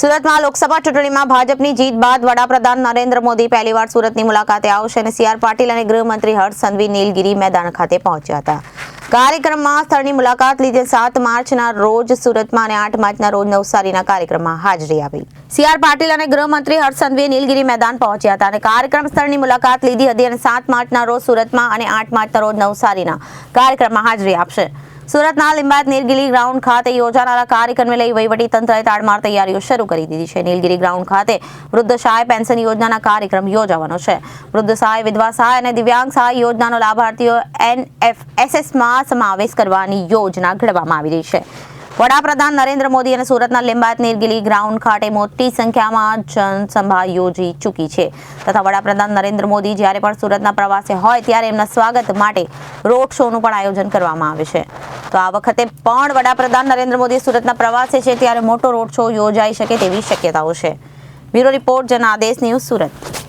સુરતમાં લોકસભા ચૂંટણીમાં ભાજપની જીત બાદ વડાપ્રધાન નરેન્દ્ર મોદી પહેલીવાર સુરતની મુલાકાતે આવશે અને સીઆર પાટીલ અને ગૃહમંત્રી હર્ષ નીલગિરી મેદાન ખાતે પહોંચ્યા હતા. કાર્યક્રમમાં સ્થળની મુલાકાત લીધે સાત માર્ચના રોજ સુરતમાં અને આઠ માર્ચના રોજ નવસારીના કાર્યક્રમમાં હાજરી આપી. સીઆર પાટીલ અને ગૃહમંત્રી હર્ષ સંઘવીએ નીલગિરી મેદાન પહોંચ્યા હતા અને કાર્યક્રમ સ્થળની મુલાકાત લીધી હતી અને સાત માર્ચના રોજ સુરતમાં અને આઠ માર્ચના રોજ નવસારીના કાર્યક્રમમાં હાજરી આપશે. સુરતના લિંબાયત નીલગીરી ગ્રાઉન્ડ ખાતે યોજાનારા કાર્યક્રમને લઈ વહીવટી તંત્રએ તાડમાર તૈયારીઓ શરૂ કરી દીધી છે. નીલગિરી ગ્રાઉન્ડ ખાતે વૃદ્ધ સહાય પેન્શન યોજનાના કાર્યક્રમ યોજાવાનો છે. વૃદ્ધ સહાય વિધવા સહાય અને દિવ્યાંગ સહાય યોજનાનો લાભાર્થીઓ એનએફએસએસમાં સમાવેશ કરવાની યોજના ઘડવામાં આવી રહી છે. વડાપ્રધાન નરેન્દ્ર મોદી અને સુરતના લિંબાયત નીલગીરી ગ્રાઉન્ડ ખાતે મોટી સંખ્યામાં જનસભા યોજી ચૂકી છે. તથા વડાપ્રધાન નરેન્દ્ર મોદી જ્યારે પણ સુરતના પ્રવાસે હોય ત્યારે એમના સ્વાગત માટે રોડ શોનું પણ આયોજન કરવામાં આવે છે. તો આ વખતે પણ વડાપ્રધાન નરેન્દ્ર મોદી સુરતના પ્રવાસે છે ત્યારે મોટો રોડ શો યોજાઈ શકે તેવી શક્યતાઓ છે. Bureau report, Janadesh news Surat.